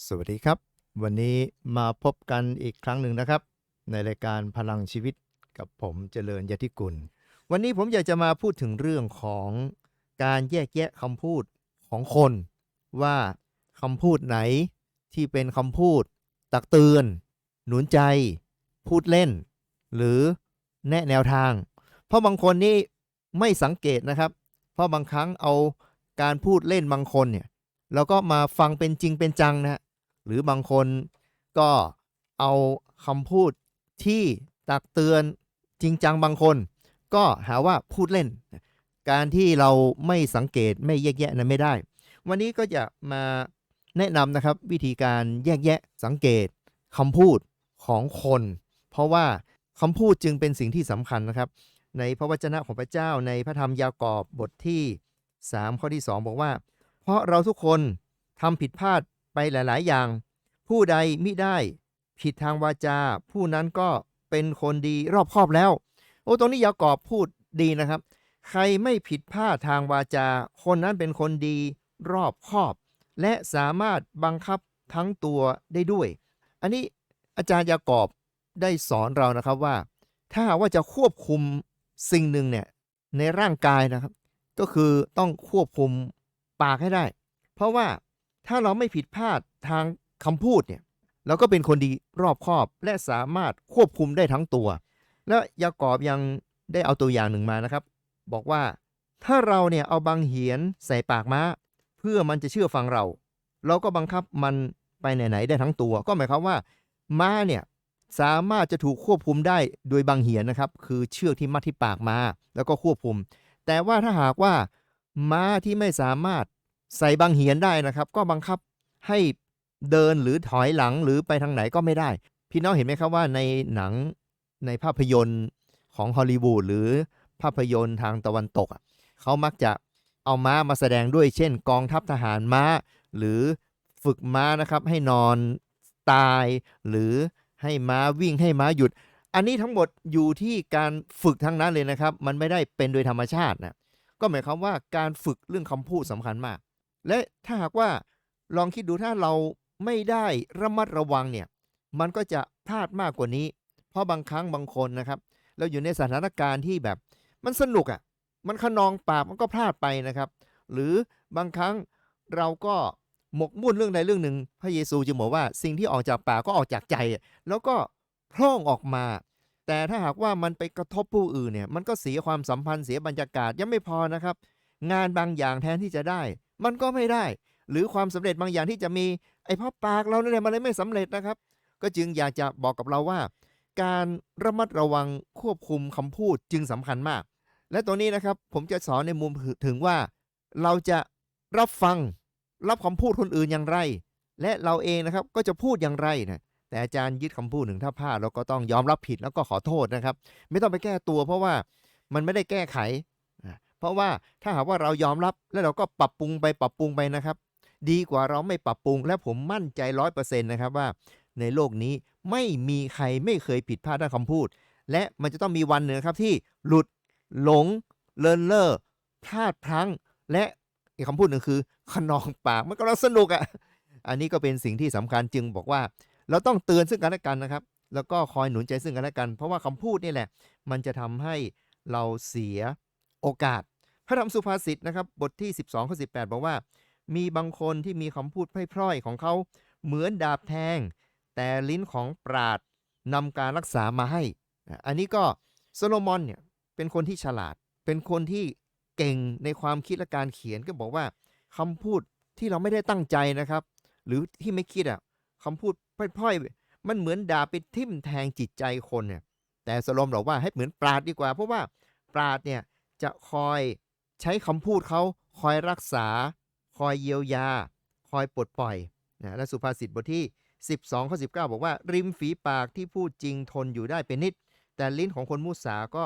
สวัสดีครับ วันนี้มาพบกันอีกครั้งหนึ่งนะครับ ในรายการพลังชีวิตกับผมเจริญยติกุล วันนี้ผมอยากจะมาพูดถึงเรื่องของการแยกแยะคำพูดของคน ว่าคำพูดไหนที่เป็นคำพูด ตักเตือน หนุนใจ พูดเล่น หรือแนะแนวทาง เพราะบางคนนี่ไม่สังเกตนะครับ เพราะบางครั้งเอาการพูดเล่นบางคนเนี่ยแล้วก็มาฟังเป็นจริงเป็นจังนะฮะ หรือบางคนก็เอาคำพูดที่ตักเตือนจริงจังบางคน ก็หาว่าพูดเล่น การที่เราไม่สังเกตไม่แยกแยะนั้นไม่ได้ วันนี้ก็จะมาแนะนำนะครับวิธีการแยกแยะสังเกตคำพูดของคน เพราะว่าคำพูดจึงเป็นสิ่งที่สำคัญนะครับ ในพระวจนะของพระเจ้าในพระธรรมยากอบบทที่ 3 ข้อที่ 2 บอกว่า เพราะเราทุกคนทำผิดพลาด ไปหลาย ๆ อย่าง ผู้ใดมิได้ ผิดทางวาจา ผู้นั้นก็เป็นคนดีรอบคอบแล้ว โอ้ตรงนี้ยากอบพูดดีนะครับ ใครไม่ผิดพลาดทางวาจา คนนั้นเป็นคนดีรอบคอบ และสามารถบังคับทั้งตัวได้ด้วย อันนี้อาจารย์ยากอบได้สอนเรานะครับว่า ถ้าว่าจะควบคุมสิ่งหนึ่งเนี่ยในร่างกายนะครับ ก็คือต้องควบคุมปากให้ได้ เพราะว่า ถ้าเราไม่ผิดพลาดทางคำพูดเนี่ยเราก็เป็นคนดีรอบคอบและสามารถควบคุมได้ทั้งตัว และยากอบยังได้เอาตัวอย่างหนึ่งมานะครับ บอกว่าถ้าเราเนี่ยเอาบางเหียนใส่ปากม้า เพื่อมันจะเชื่อฟังเรา เราก็บังคับมันไปไหนๆได้ทั้งตัว ก็หมายความว่า ม้าเนี่ยสามารถจะถูกควบคุมได้โดยบางเหียนนะครับ คือเชือกที่มัดที่ปากม้าแล้วก็ควบคุม แต่ว่าถ้าหากว่าม้าที่ไม่สามารถ ใส่บางเหียนได้นะครับ ก็บังคับให้เดินหรือถอยหลังหรือไปทางไหนก็ไม่ได้ พี่น้องเห็นไหมครับว่าในหนังในภาพยนตร์ของฮอลลีวูดหรือภาพยนตร์ทางตะวันตกอะเขามักจะเอาม้ามาแสดงด้วยเช่น กองทัพทหารม้า หรือฝึกม้านะครับให้นอนตาย หรือให้ม้าวิ่งให้ม้าหยุด อันนี้ทั้งหมดอยู่ที่การฝึกทั้งนั้นเลยนะครับ มันไม่ได้เป็นโดยธรรมชาตินะก็หมายความว่าการฝึกเรื่องคำพูดสำคัญมาก และถ้าหากว่าลองคิดดูถ้าเราไม่ได้ระมัดระวังเนี่ย มันก็จะพลาดมากกว่านี้ เพราะบางครั้งบางคนนะครับ เราอยู่ในสถานการณ์ที่แบบ มันสนุกอะ่ะ มันขนองปากมันก็พลาดไปนะครับ หรือบางครั้งเราก็หมกมุ่นเรื่องใดเรื่องหนึ่ง พระเยซูจึงบอกว่าสิ่งที่ออกจากปากก็ออกจากใจ แล้วก็พร่องออกมา แต่ถ้าหากว่ามันไปกระทบผู้อื่นเนี่ย มันก็เสียความสัมพันธ์เสียบรรยากาศยังไม่พอนะครับ งานบางอย่างแทนที่จะได้ มันก็ไม่ได้ หรือความสำเร็จบางอย่างที่จะมีไอ้พ่อปากเราเนี่ยมันเลยไม่สำเร็จนะครับ ก็จึงอยากจะบอกกับเราว่า การระมัดระวังควบคุมคำพูดจึงสำคัญมาก และตัวนี้นะครับผมจะสอนในมุมถึงว่า เราจะรับฟังรับคำพูดคนอื่นอย่างไร และเราเองนะครับก็จะพูดอย่างไรนะแต่อาจารย์ยึดคำพูดหนึ่งถ้าพลาดเราก็ต้องยอมรับผิดแล้วก็ขอโทษนะครับ ไม่ต้องไปแก้ตัวเพราะว่ามันไม่ได้แก้ไข เพราะว่าถ้าหากว่าเรายอมรับแล้วเราก็ปรับปรุงไปปรับปรุงไปนะครับ ดีกว่าเราไม่ปรับปรุง และผมมั่นใจร้อยเปอร์เซ็นต์นะครับว่า ในโลกนี้ไม่มีใครไม่เคยผิดพลาดด้านคำพูด และมันจะต้องมีวันหนึ่งครับที่หลุดหลง เลินเล่อพลาดพลั้ง และอีกคำพูดหนึ่งคือขนองปากมันก็เราสนุกอะ่ะอันนี้ก็เป็นสิ่งที่สำคัญจึงบอกว่า เราต้องเตือนซึ่งกันและกันนะครับ แล้วก็คอยหนุนใจซึ่งกันและกัน เพราะว่าคำพูดนี่แหละ มันจะทำให้เราเสียโอกาส พระธรรมสุภาษิตนะครับบทที่ 12ข้อ18 บอกว่า มีบางคนที่มีคำพูดพร่อยๆของเขาเหมือนดาบแทง แต่ลิ้นของปราดนำการรักษามาให้ อันนี้ก็โซโลมอนเนี่ยเป็นคนที่ฉลาด เป็นคนที่เก่งในความคิดและการเขียนก็บอกว่าคำพูดที่เราไม่ได้ตั้งใจนะครับ หรือที่ไม่คิดอะคำพูดพร่อยๆ มันเหมือนดาบไปทิ่มแทงจิตใจคนเนี่ยแต่สโลมบอกว่าให้เหมือนปราดดีกว่า เพราะว่าปราดเนี่ยจะคอย ใช้คำพูดเขาคอยรักษา คอยเยียวยา คอยปลดปล่อยนะและสุภาษิตบทที่ 12ข้อ19 บอกว่า ริมฝีปากที่พูดจริงทนอยู่ได้เป็นนิด แต่ลิ้นของคนมุสาก็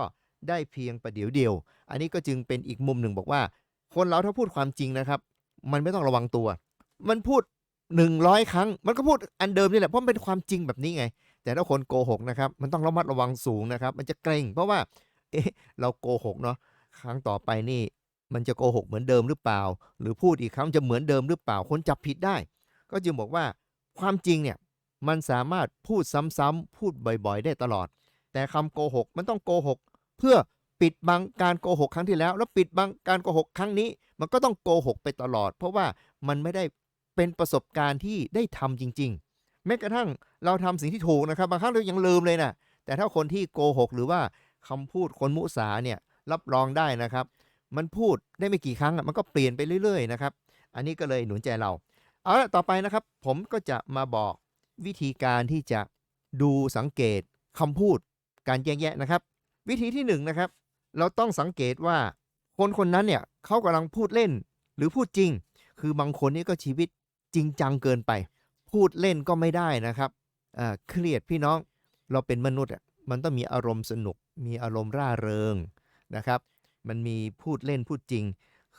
ได้เพียงประเดี๋ยวเดียว อันนี้ก็จึงเป็นอีกมุมหนึ่งบอกว่า คนเราถ้าพูดความจริงนะครับ มันไม่ต้องระวังตัว มันพูด 100 ครั้ง มันก็พูดอันเดิมนี่แหละเพราะมันเป็นความจริงแบบนี้ไง แต่ถ้าคนโกหกนะครับมันต้องระมัดระวังสูงนะครับ มันจะเกรงเพราะว่าเอ๊ะเราโกหกเนาะครั้งต่อไปนี่ มันจะโกหกเหมือนเดิมหรือเปล่า หรือพูดอีกครั้งจะเหมือนเดิมหรือเปล่าคนจับผิดได้ ก็จึงบอกว่าความจริงเนี่ยมันสามารถพูดซ้ำๆพูดบ่อยๆ ได้ตลอด แต่คำโกหกมันต้องโกหก เพื่อปิดบังการโกหกครั้งที่แล้ว แล้วปิดบังการโกหกครั้งนี้ มันก็ต้องโกหกไปตลอด เพราะว่ามันไม่ได้เป็นประสบการณ์ที่ได้ทำจริง ๆ แม้กระทั่งเราทำสิ่งที่ถูกนะครับ บางครั้งเรายังลืมเลยนะแต่ถ้าคนที่โกหกหรือว่าคำพูดคนมุสาเนี่ยรับรองได้นะครับ มันพูดได้ไม่กี่ครั้งอะมันก็เปลี่ยนไปเรื่อยๆนะครับ อันนี้ก็เลยหนุนใจเรา เอาละต่อไปนะครับ ผมก็จะมาบอกวิธีการที่จะดูสังเกตคำพูด การแยกแยะนะครับ วิธีที่หนึ่งนะครับ เราต้องสังเกตว่าคนคนนั้นเนี่ยเขากำลังพูดเล่น หรือพูดจริง คือบางคนนี่ก็ชีวิตจริงจังเกินไป พูดเล่นก็ไม่ได้นะครับอ่าเครียดพี่น้องเราเป็นมนุษย์อะมันต้องมีอารมณ์สนุก มีอารมณ์ร่าเริงนะครับ มันมีพูดเล่นพูดจริง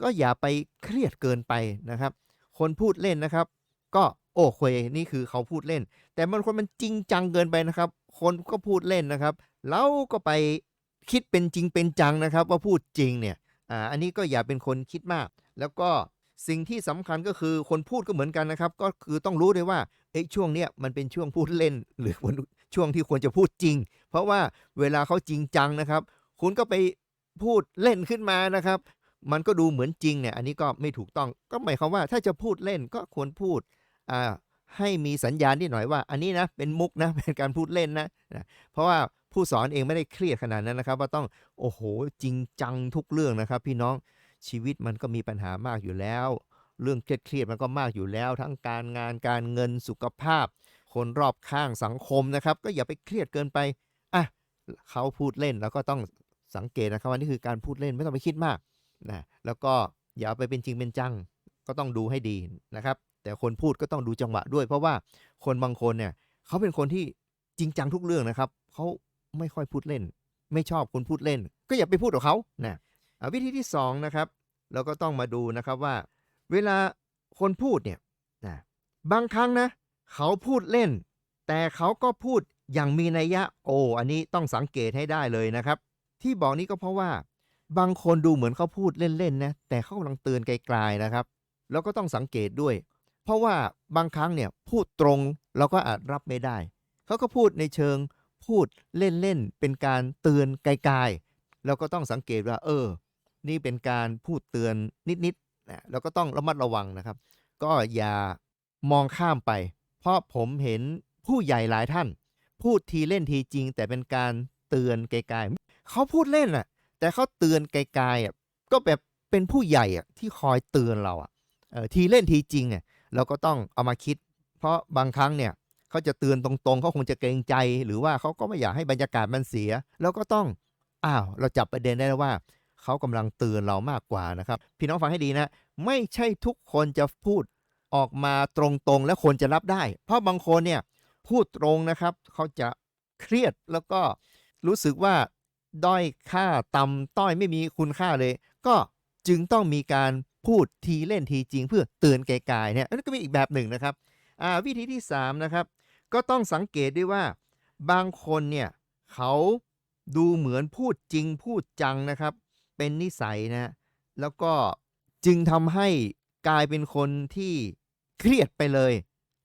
ก็อย่าไปเครียดเกินไปนะครับ คนพูดเล่นนะครับ ก็โอเคนี่คือเขาพูดเล่น แต่บางคนมันจริงจังเกินไปนะครับ คนก็พูดเล่นนะครับเราก็ไปคิดเป็นจริงเป็นจังนะครับ ว่าพูดจริงเนี่ยอ่าอันนี้ก็อย่าเป็นคนคิดมาก แล้วก็สิ่งที่สำคัญก็คือคนพูดก็เหมือนกันนะครับ ก็คือต้องรู้ด้วยว่าเอ๊ะช่วงเนี้ยมันเป็นช่วงพูดเล่น หรือช่วงที่ควรจะพูดจริง เพราะว่าเวลาเขาจริงจังนะครับ คุณก็ไป พูดเล่นขึ้นมานะครับ มันก็ดูเหมือนจริงเนี่ยอันนี้ก็ไม่ถูกต้องก็หมายความว่าถ้าจะพูดเล่นก็ควรพูดอ่าให้มีสัญญาณนิดหน่อยว่า อันนี้นะเป็นมุกนะเป็นการพูดเล่นนะนะ เพราะว่าผู้สอนเองไม่ได้เครียดขนาดนั้นนะครับ ว่าต้องโอ้โหจริงจังทุกเรื่องนะครับ พี่น้องชีวิตมันก็มีปัญหามากอยู่แล้ว เรื่องเครียดๆมันก็มากอยู่แล้ว ทั้งการงานการเงินสุขภาพ คนรอบข้างสังคมนะครับ ก็อย่าไปเครียดเกินไปอะเขาพูดเล่นแล้วก็ต้อง สังเกตนะครับว่านี่คือการพูดเล่นไม่ต้องไปคิดมากนะแล้วก็อย่าเอาไปเป็นจริงเป็นจังก็ต้องดูให้ดีนะครับ แต่คนพูดก็ต้องดูจังหวะด้วย เพราะว่าคนบางคนเนี่ยเขาเป็นคนที่จริงจังทุกเรื่องนะครับเขาไม่ค่อยพูดเล่น ไม่ชอบคนพูดเล่น ก็อย่าไปพูดกับเขานะอะวิธีที่สองนะครับเราก็ต้องมาดูนะครับว่า เวลาคนพูดเนี่ยนะบางครั้งนะเขาพูดเล่น แต่เขาก็พูดอย่างมีนัยยะโอ้อันนี้ต้องสังเกตให้ได้เลยนะครับ ที่บอกนี้ก็เพราะว่า บางคนดูเหมือนเขาพูดเล่นๆนะแต่เขากำลังเตือนไกลๆนะครับ แล้วก็ต้องสังเกตด้วย เพราะว่าบางครั้งเนี่ยพูดตรงเราก็อาจรับไม่ได้ เขาก็พูดในเชิงพูดเล่นๆเป็นการเตือนไกลๆเราก็ต้องสังเกตว่า เออ นี่เป็นการพูดเตือนนิดๆนะเราก็ต้องระมัดระวังนะครับ ก็อย่ามองข้ามไป เพราะผมเห็นผู้ใหญ่หลายท่าน พูดทีเล่นทีจริง แต่เป็นการเตือนไกลๆ เขาพูดเล่นน่ะแต่เขาเตือนไกลๆอะก็แบบเป็นผู้ใหญ่อะที่คอยเตือนเราอะเออทีเล่นทีจริงอะเราก็ต้องเอามาคิด เพราะบางครั้งเนี่ยเขาจะเตือนตรงๆเขาคงจะเกรงใจ หรือว่าเขาก็ไม่อยากให้บรรยากาศมันเสีย แล้วก็ต้องอ้าวเราจับประเด็นได้แล้วว่าเขากำลังเตือนเรามากกว่านะครับ พี่น้องฟังให้ดีนะ ไม่ใช่ทุกคนจะพูดออกมาตรงๆ และคนจะรับได้ เพราะบางคนเนี่ยพูดตรงนะครับเขาจะเครียดแล้วก็รู้สึกว่า ด้อยค่าต่ำต้อยไม่มีคุณค่าเลย ก็จึงต้องมีการพูดทีเล่นทีจริง เพื่อเตือนไกลๆเนี่ยอันนั้นก็มีอีกแบบหนึ่งนะครับวิธีที่สามนะครับก็ต้องสังเกตด้วยว่าบางคนเนี่ยเขาดูเหมือนพูดจริงพูดจังนะครับ เป็นนิสัยนะแล้วก็จึงทำให้กลายเป็นคนที่เครียดไปเลย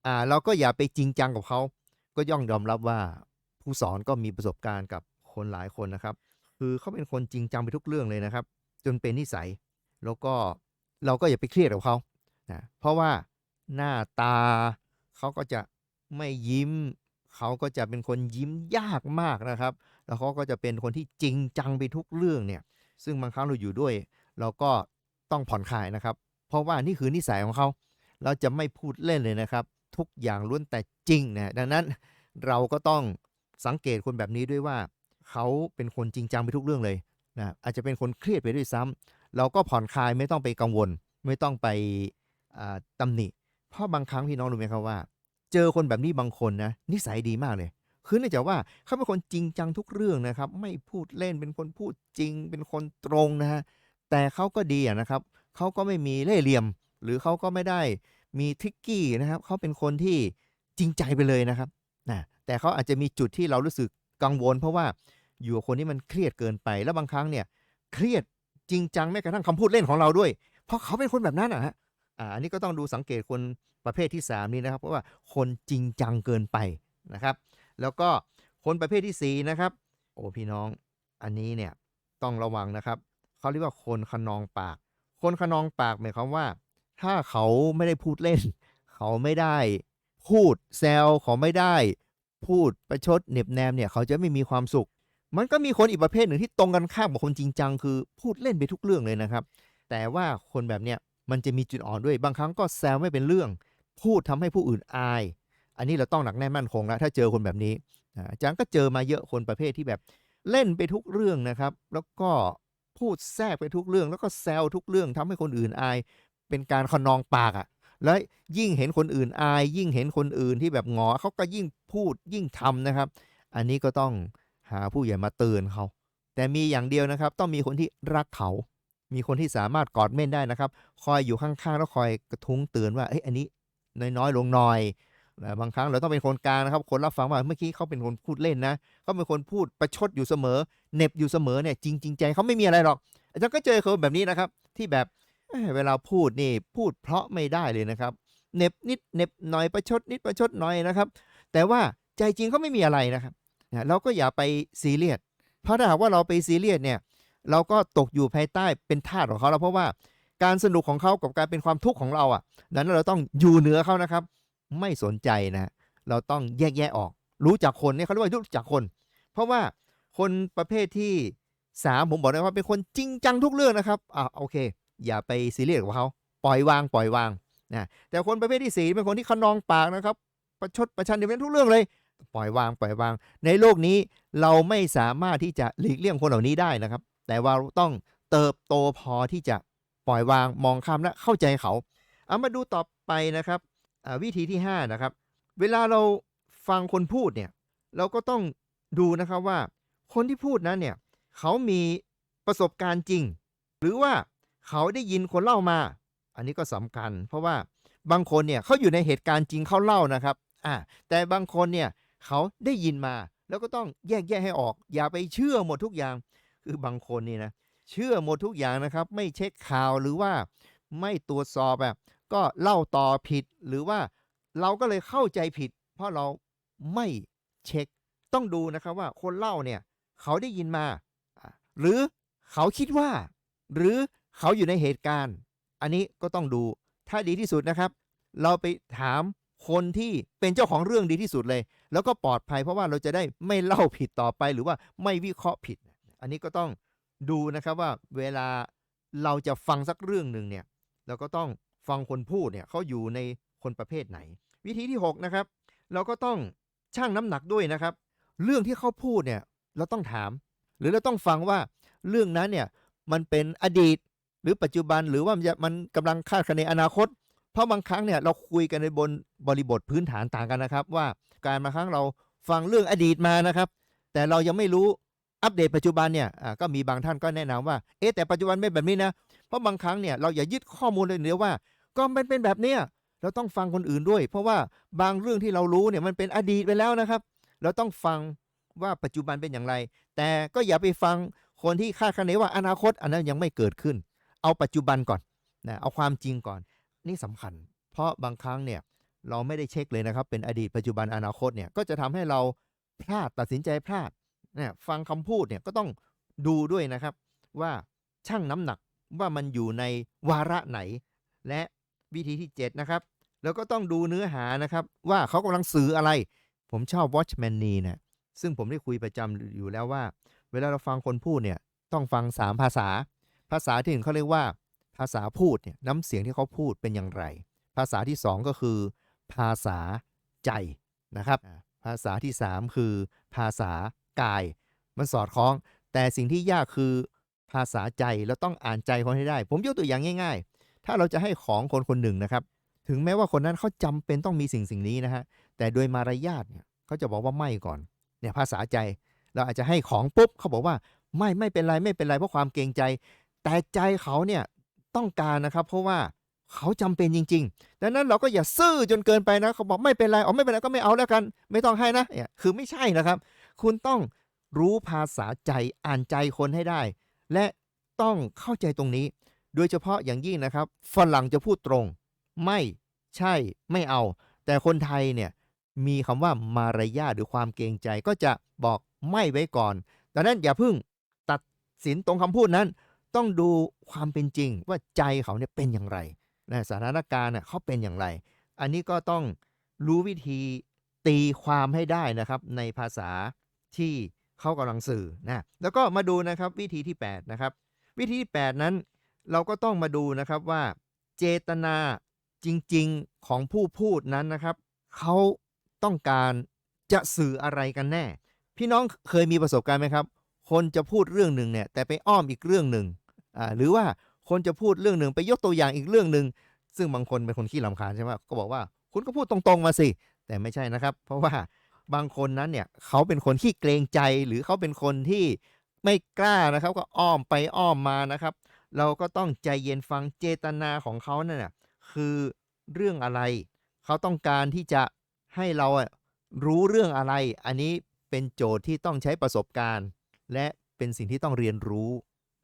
อ่าเราก็อย่าไปจริงจังกับเขาก็ย่องยอมรับว่าผู้สอนก็มีประสบการณ์กับ คนหลายคนนะครับ คือเขาเป็นคนจริงจังไปทุกเรื่องเลยนะครับ จนเป็นนิสัย แล้วก็เราก็อย่าไปเครียดกับเขานะเพราะว่าหน้าตาเขาก็จะไม่ยิ้ม เขาก็จะเป็นคนยิ้มยากมากนะครับ แล้วเขาก็จะเป็นคนที่จริงจังไปทุกเรื่องเนี่ย ซึ่งบางครั้งเราอยู่ด้วย เราก็ต้องผ่อนคลายนะครับ เพราะว่านี่คือนิสัยของเขา เราจะไม่พูดเล่นเลยนะครับ ทุกอย่างล้วนแต่จริงนะ ดังนั้นเราก็ต้องสังเกตคนแบบนี้ด้วยว่า เขาเป็นคนจริงจังไปทุกเรื่องเลยนะอาจจะเป็นคนเครียดไปด้วยซ้ำเราก็ผ่อนคลายไม่ต้องไปกังวล ไม่ต้องไปอ่าตำหนิ เพราะบางครั้งพี่น้องรู้ไหมครับว่า เจอคนแบบนี้บางคนนะนิสัยดีมากเลย คือเนื่องจากว่าเขาเป็นคนจริงจังทุกเรื่องนะครับ ไม่พูดเล่นเป็นคนพูดจริง เป็นคนตรงนะฮะแต่เขาก็ดีนะครับเขาก็ไม่มีเล่ห์เหลี่ยม หรือเขาก็ไม่ได้มีทริกกี้นะครับเขาเป็นคนที่จริงใจไปเลยนะครับนะแต่เขาอาจจะมีจุดที่เรารู้สึกกังวล เพราะว่า อยู่กับคนที่มันเครียดเกินไป แล้วบางครั้งเนี่ยเครียดจริงจังแม้กระทั่งคำพูดเล่นของเราด้วย เพราะเขาเป็นคนแบบนั้นอะฮะอ่าอันนี้ก็ต้องดูสังเกตคนประเภทที่สามนี้นะครับ เพราะว่าคนจริงจังเกินไปนะครับ แล้วก็คนประเภทที่สี่นะครับ โอ้พี่น้องอันนี้เนี่ยต้องระวังนะครับเขาเรียกว่าคนขนองปาก คนขนองปากหมายความว่า ถ้าเขาไม่ได้พูดเล่น เขาไม่ได้พูดแซวเขาไม่ได้ พูดประชดเหน็บแนมเนี่ยเขาจะไม่มีความสุข มันก็มีคนอีกประเภทหนึ่งที่ตรงกันข้ามกับคนจริงจังคือพูดเล่นไปทุกเรื่องเลยนะครับ แต่ว่าคนแบบเนี้ยมันจะมีจุดอ่อนด้วยบางครั้งก็แซวไม่เป็นเรื่อง พูดทำให้ผู้อื่นอาย อันนี้เราต้องหนักแน่นมั่นคงแล้วถ้าเจอคนแบบนี้อาจารย์ก็เจอมาเยอะคนประเภทที่แบบเล่นไปทุกเรื่องนะครับ แล้วก็พูดแทรกไปทุกเรื่อง แล้วก็แซวทุกเรื่องทำให้คนอื่นอาย เป็นการขนองปากอะ่ะแล้วยิ่งเห็นคนอื่นอาย ยิ่งเห็นคนอื่นที่แบบหงอเขาก็ยิ่งพูดยิ่งทำนะครับ อันนี้ก็ต้อง หาผู้ใหญ่มาเตือนเขา แต่มีอย่างเดียวนะครับ ต้องมีคนที่รักเขา มีคนที่สามารถกอดเม่นได้นะครับ คอยอยู่ข้างๆแล้วคอยกระทุ้งเตือนว่าเอ้ยอันนี้น้อยๆลงหน่อยบางครั้งเราต้องเป็นคนกลางนะครับ คนรับฟังว่าเมื่อกี้เขาเป็นคนพูดเล่นนะเขาเป็นคนพูดประชดอยู่เสมอเน็บอยู่เสมอเนี่ยจริงจริงใจเขาไม่มีอะไรหรอกอาจารย์ก็เจอคนแบบนี้นะครับ ที่แบบเเวลาพูดนี่พูดเพราะไม่ได้เลยนะครับเน็บนิดเน็บหน่อยประชดนิดประชดหน่อยนะครับ แต่ว่าใจจริงเขาไม่มีอะไรนะครับ นะเราก็อย่าไปซีเรียสเพราะถ้าหากว่าเราไปซีเรียสเนี่ยเราก็ตกอยู่ภายใต้เป็นทาสของเขาแล้วเพราะว่าการสนุกของเขากับการเป็นความทุกข์ของเราอะนั้นเราต้องอยู่เหนือเขานะครับ ไม่สนใจนะเราต้องแยกแยะออก รู้จักคนเนี่ยเขาเรียกว่ารู้จักคน เพราะว่าคนประเภทที่สามผมบอกเลยว่าเป็นคนจริงจังทุกเรื่องนะครับอ่าโอเค อย่าไปซีเรียสกับเขาปล่อยวางปล่อยวางนะแต่คนประเภทที่สี่เป็นคนที่ขนองปากนะครับ ประชดประชันเดี๋ยวนี้ทุกเรื่องเลย ปล่อยวางปล่อยวาง ในโลกนี้เราไม่สามารถที่จะหลีกเลี่ยงคนเหล่านี้ได้นะครับ แต่ว่าเราต้องเติบโตพอที่จะปล่อยวางมองข้ามและเข้าใจเขา เอามาดูต่อไปนะครับวิธีที่5นะครับ เวลาเราฟังคนพูดเนี่ยเราก็ต้องดูนะครับว่า คนที่พูดนั้นเนี่ยเขามีประสบการณ์จริง หรือว่าเขาได้ยินคนเล่ามา อันนี้ก็สำคัญ เพราะว่าบางคนเนี่ยเขาอยู่ในเหตุการณ์จริงเขาเล่านะครับอ่าแต่บางคนเนี่ย เขาได้ยินมา แล้วก็ต้องแยกแยะให้ออก อย่าไปเชื่อหมดทุกอย่าง คือบางคนนี่นะเชื่อหมดทุกอย่างนะครับ ไม่เช็คข่าวหรือว่าไม่ตรวจสอบแบบก็เล่าต่อผิดหรือว่าเราก็เลยเข้าใจผิด เพราะเราไม่เช็ค ต้องดูนะครับว่าคนเล่าเนี่ยเขาได้ยินมา หรือเขาคิดว่า หรือเขาอยู่ในเหตุการณ์ อันนี้ก็ต้องดูถ้าดีที่สุดนะครับ เราไปถาม คนที่เป็นเจ้าของเรื่องดีที่สุดเลย แล้วก็ปลอดภัยเพราะว่าเราจะได้ไม่เล่าผิดต่อไปหรือว่าไม่วิเคราะห์ผิด อันนี้ก็ต้องดูนะครับว่าเวลาเราจะฟังสักเรื่องหนึ่งเนี่ยเราก็ต้องฟังคนพูดเนี่ยเขาอยู่ในคนประเภทไหน วิธีที่หกนะครับ เราก็ต้องชั่งน้ำหนักด้วยนะครับ เรื่องที่เขาพูดเนี่ยเราต้องถาม หรือเราต้องฟังว่าเรื่องนั้นเนี่ยมันเป็นอดีตหรือปัจจุบันหรือว่ามันจะมันกำลังคาดคะเนอนาคต เพราะบางครั้งเนี่ยเราคุยกันในบนบริบทพื้นฐานต่างกันนะครับ ว่าการบางครั้งเราฟังเรื่องอดีตมานะครับ แต่เรายังไม่รู้อัปเดตปัจจุบันเนี่ยก็มีบางท่านก็แนะนำว่าเอ๊แต่ปัจจุบันไม่แบบนี้นะเพราะบางครั้งเนี่ยเราอย่ายึดข้อมูลเลยเดียวว่า ก็มันเป็นแบบเนี้ยเราต้องฟังคนอื่นด้วย เพราะว่าบางเรื่องที่เรารู้เนี่ยมันเป็นอดีตไปแล้วนะครับ เราต้องฟังว่าปัจจุบันเป็นอย่างไร แต่ก็อย่าไปฟังคนที่คาดคะเนว่าอนาคตอันนั้นยังไม่เกิดขึ้น เอาปัจจุบันก่อนนะเอาความจริงก่อน นี่สำคัญ เพราะบางครั้งเนี่ยเราไม่ได้เช็คเลยนะครับ เป็นอดีตปัจจุบันอนาคตเนี่ยก็จะทำให้เราพลาดตัดสินใจพลาดเนี่ยฟังคำพูดเนี่ยก็ต้องดูด้วยนะครับว่าชั่งน้ำหนักว่ามันอยู่ในวาระไหน และวิธีที่ 7 นะครับ แล้วก็ต้องดูเนื้อหานะครับ ว่าเขากำลังสื่ออะไร ผมชอบ Watchman Nee นะซึ่งผมได้คุยประจำอยู่แล้วว่า เวลาเราฟังคนพูดเนี่ยต้องฟัง 3 ภาษา ภาษาที่หนึ่งเขาเรียกว่า ภาษาพูดเนี่ยน้ำเสียงที่เขาพูดเป็นอย่างไร ภาษาที่ 2 ก็คือ ภาษาใจนะครับ ภาษาที่ 3 คือ ภาษากาย มันสอดคล้อง แต่สิ่งที่ยากคือภาษาใจเราต้องอ่านใจคนให้ได้ ผมยกตัวอย่างง่าย ๆ ถ้าเราจะให้ของคนคนหนึ่งนะครับ ถึงแม้ว่าคนนั้นเขาจำเป็นต้องมีสิ่งสิ่งนี้นะฮะแต่โดยมารยาทเนี่ยเขาจะบอกว่าไม่ก่อนเนี่ยภาษาใจเราอาจจะให้ของปุ๊บเขาบอกว่าไม่ไม่เป็นไรไม่เป็นไรเพราะความเกรงใจ แต่ใจเขาเนี่ย ต้องการนะครับ เพราะว่าเขาจำเป็นจริง ๆ ดังนั้นเราก็อย่าซื่อจนเกินไปนะเขาบอกไม่เป็นไรอ๋อไม่เป็นไรก็ไม่เอาแล้วกัน ไม่ต้องให้นะเนี่ยคือไม่ใช่นะครับ คุณต้องรู้ภาษาใจอ่านใจคนให้ได้ และต้องเข้าใจตรงนี้ โดยเฉพาะอย่างยิ่งนะครับฝรั่งจะพูดตรง ไม่ใช่ไม่เอา แต่คนไทยเนี่ยมีคำว่ามารยาหรือความเกรงใจก็จะบอกไม่ไว้ก่อนดังนั้นอย่าพิ่งตัดสินตรงคำพูดนั้น ต้องดูความเป็นจริงว่าใจเขาเนี่ยเป็นอย่างไรนะสถานการณ์เขาเป็นอย่างไร อันนี้ก็ต้องรู้วิธีตีความให้ได้นะครับ ในภาษาที่เขากำลังสื่อนะแล้วก็มาดูนะครับวิธีที่ 8 นะครับ วิธีที่ 8 นั้นเราก็ต้องมาดูนะครับว่าเจตนาจริงๆของผู้พูดนั้นนะครับ เขาต้องการจะสื่ออะไรกันแน่ พี่น้องเคยมีประสบการณ์ไหมครับ คนจะพูดเรื่องหนึ่งเนี่ยแต่ไปอ้อมอีกเรื่องหนึ่ง หรือว่าคนจะพูดเรื่องหนึ่งไปยกตัวอย่างอีกเรื่องหนึ่งซึ่งบางคนเป็นคนขี้ลำคาญใช่ไหมก็บอกว่าคุณก็พูดตรงๆมาสิ แต่ไม่ใช่นะครับ เพราะว่าบางคนนั้นเนี่ยเขาเป็นคนที่เกรงใจ หรือเขาเป็นคนที่ไม่กล้านะครับ ก็อ้อมไปอ้อมมานะครับ เราก็ต้องใจเย็นฟังเจตนาของเขาเนี่ยนะคือเรื่องอะไร เขาต้องการที่จะให้เราอะรู้เรื่องอะไร อันนี้เป็นโจทย์ที่ต้องใช้ประสบการณ์ และเป็นสิ่งที่ต้องเรียนรู้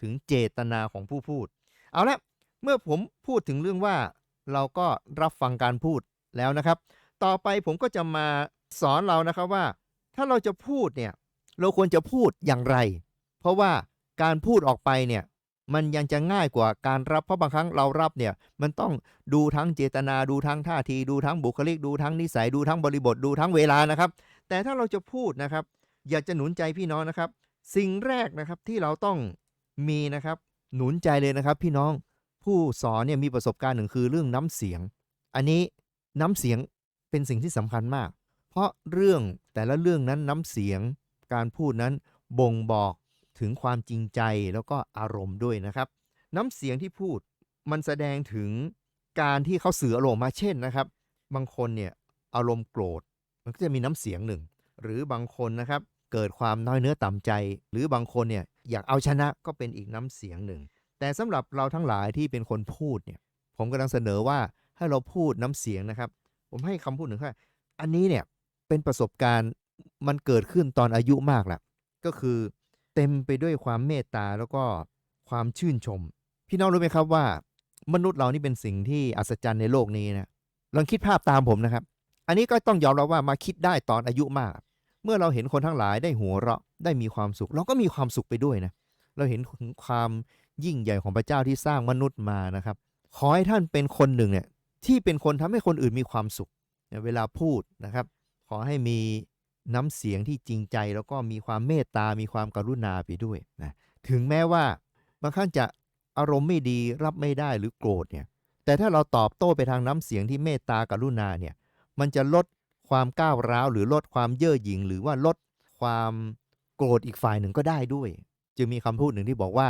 ถึงเจตนาของผู้พูด เอาละเมื่อผมพูดถึงเรื่องว่าเราก็รับฟังการพูดแล้วนะครับ ต่อไปผมก็จะมาสอนเรานะครับว่า ถ้าเราจะพูดเนี่ยเราควรจะพูดอย่างไร เพราะว่าการพูดออกไปเนี่ยมันยังจะง่ายกว่าการรับเพราะบางครั้งเรารับเนี่ยมันต้องดูทั้งเจตนาดูทั้งท่าที ดูทั้งบุคลิก ดูทั้งนิสัยดูทั้งบริบทดูทั้งเวลานะครับ แต่ถ้าเราจะพูดนะครับ อยากจะหนุนใจพี่น้องนะครับ สิ่งแรกนะครับที่เราต้อง มีนะครับหนุนใจเลยนะครับ พี่น้องผู้สอนเนี่ยมีประสบการณ์หนึ่งคือเรื่องน้ำเสียง อันนี้น้ำเสียงเป็นสิ่งที่สำคัญมาก เพราะเรื่องแต่ละเรื่องนั้นน้ำเสียง การพูดนั้นบ่งบอกถึงความจริงใจแล้วก็อารมณ์ด้วยนะครับ น้ำเสียงที่พูดมันแสดงถึงการที่เขาสื่ออารมณ์มาเช่นนะครับ บางคนเนี่ยอารมณ์โกรธ มันก็จะมีน้ำเสียงหนึ่ง หรือบางคนนะครับเกิดความน้อยเนื้อต่ำใจ หรือบางคนเนี่ย อยากเอาชนะก็เป็นอีกน้ำเสียงหนึ่ง แต่สำหรับเราทั้งหลายที่เป็นคนพูดเนี่ยผมกำลังเสนอว่าให้เราพูดน้ำเสียงนะครับ ผมให้คำพูดหนึ่งว่าอันนี้เนี่ยเป็นประสบการณ์มันเกิดขึ้นตอนอายุมากแหละก็คือเต็มไปด้วยความเมตตาแล้วก็ความชื่นชม พี่น้องรู้ไหมครับว่ามนุษย์เรานี่เป็นสิ่งที่อัศจรรย์ในโลกนี้นะลองคิดภาพตามผมนะครับ อันนี้ก็ต้องยอมรับว่ามาคิดได้ตอนอายุมาก เมื่อเราเห็นคนทั้งหลายได้หัวเราะได้มีความสุข เราก็มีความสุขไปด้วยนะเราเห็นถึงความยิ่งใหญ่ของพระเจ้าที่สร้างมนุษย์มานะครับ ขอให้ท่านเป็นคนหนึ่งเนี่ยที่เป็นคนทำให้คนอื่นมีความสุขเนี่ยเวลาพูดนะครับ ขอให้มีน้ำเสียงที่จริงใจ แล้วก็มีความเมตตา มีความกรุณาไปด้วยนะถึงแม้ว่าบางครั้งจะอารมณ์ไม่ดีรับไม่ได้หรือโกรธเนี่ยแต่ถ้าเราตอบโต้ไปทางน้ำเสียงที่เมตตากรุณาเนี่ยมันจะลด ความก้าวร้าวหรือลดความเย่อหยิ่งหรือว่าลดความโกรธอีกฝ่ายหนึ่งก็ได้ด้วย จึงมีคำพูดหนึ่งที่บอกว่า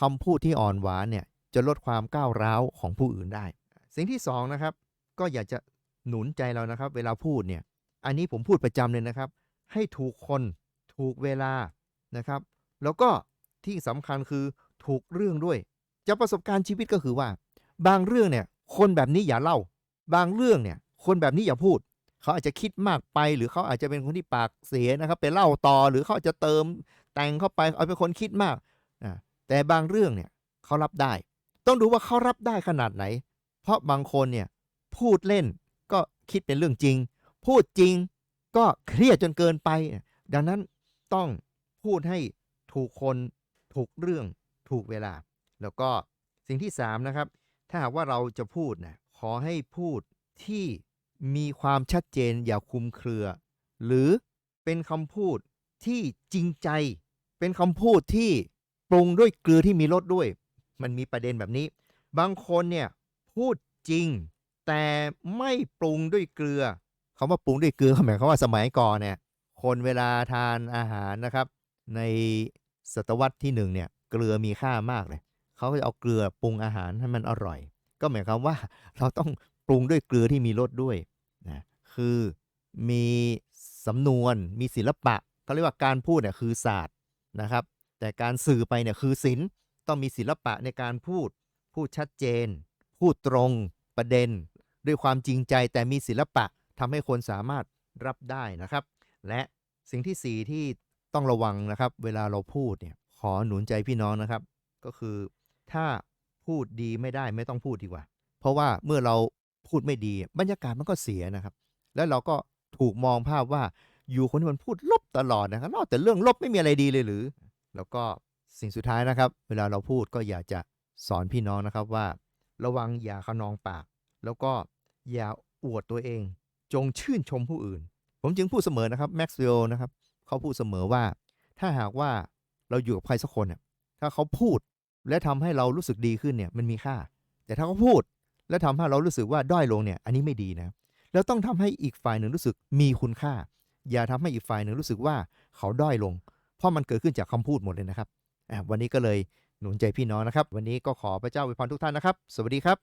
คำพูดที่อ่อนหวานเนี่ยจะลดความก้าวร้าวของผู้อื่นได้ สิ่งที่สองนะครับก็อยากจะหนุนใจเรานะครับ เวลาพูดเนี่ยอันนี้ผมพูดประจำเลยนะครับ ให้ถูกคนถูกเวลานะครับ แล้วก็ที่สำคัญคือถูกเรื่องด้วยจากประสบการณ์ชีวิตก็คือว่า บางเรื่องเนี่ยคนแบบนี้อย่าเล่า บางเรื่องเนี่ยคนแบบนี้อย่าพูด เขาอาจจะคิดมากไป หรือเขาอาจจะเป็นคนที่ปากเสียนะครับ ไปเล่าต่อหรือเขาอาจจะเติมแต่งเข้าไปเอาเป็นคนคิดมากนะแต่บางเรื่องเนี่ยเขารับได้ ต้องดูว่าเขารับได้ขนาดไหน เพราะบางคนเนี่ยพูดเล่นก็คิดเป็นเรื่องจริง พูดจริงก็เครียดจนเกินไป ดังนั้นต้องพูดให้ถูกคนถูกเรื่องถูกเวลา แล้วก็สิ่งที่3นะครับถ้าหากว่าเราจะพูดนะขอให้พูดที่ มีความชัดเจนอย่าคุมเครือ หรือเป็นคำพูดที่จริงใจ เป็นคำพูดที่ปรุงด้วยเกลือที่มีรสด้วย มันมีประเด็นแบบนี้ บางคนเนี่ยพูดจริง แต่ไม่ปรุงด้วยเกลือคำว่าปรุงด้วยเกลือหมายความว่าสมัยก่อนเนี่ยคนเวลาทานอาหารนะครับ ในศตวรรษที่หนึ่งเนี่ยเกลือมีค่ามากเลยเขาจะเอาเกลือปรุงอาหารให้มันอร่อย ก็หมายความว่าเราต้องปรุงด้วยเกลือที่มีรสด้วย นะคือมีสำนวนมีศิลปะเขาเรียกว่าการพูดเนี่ยคือศาสตร์นะครับ แต่การสื่อไปเนี่ยคือศิลป์ต้องมีศิลปะในการพูด พูดชัดเจน พูดตรงประเด็น ด้วยความจริงใจแต่มีศิลปะทำให้คนสามารถรับได้นะครับ และสิ่งที่สี่ที่ต้องระวังนะครับ เวลาเราพูดเนี่ยขอหนุนใจพี่น้องนะครับ ก็คือถ้าพูดดีไม่ได้ไม่ต้องพูดดีกว่า เพราะว่าเมื่อเรา พูดไม่ดี บรรยากาศมันก็เสียนะครับ แล้วเราก็ถูกมองภาพว่าอยู่คนที่มันพูดลบตลอดนะครับนอกแต่เรื่องลบไม่มีอะไรดีเลยหรือ แล้วก็สิ่งสุดท้ายนะครับ เวลาเราพูดก็อยากจะสอนพี่น้องนะครับว่า ระวังอย่าขนองปาก แล้วก็อย่าอวดตัวเอง จงชื่นชมผู้อื่น ผมจึงพูดเสมอนะครับแม็กซ์เวลนะครับเขาพูดเสมอว่า ถ้าหากว่าเราอยู่กับใครสักคนเนี่ยถ้าเขาพูดและทำให้เรารู้สึกดีขึ้นเนี่ยมันมีค่า แต่ถ้าเขาพูด และทำให้เรารู้สึกว่าด้อยลงเนี่ยอันนี้ไม่ดีนะแล้วต้องทำให้อีกฝ่ายหนึ่งรู้สึกมีคุณค่า อย่าทำให้อีกฝ่ายหนึ่งรู้สึกว่าเขาด้อยลง เพราะมันเกิดขึ้นจากคำพูดหมดเลยนะครับวันนี้ก็เลยหนุนใจพี่น้องนะครับ วันนี้ก็ขอพระเจ้าอวยพรทุกท่านนะครับ สวัสดีครับ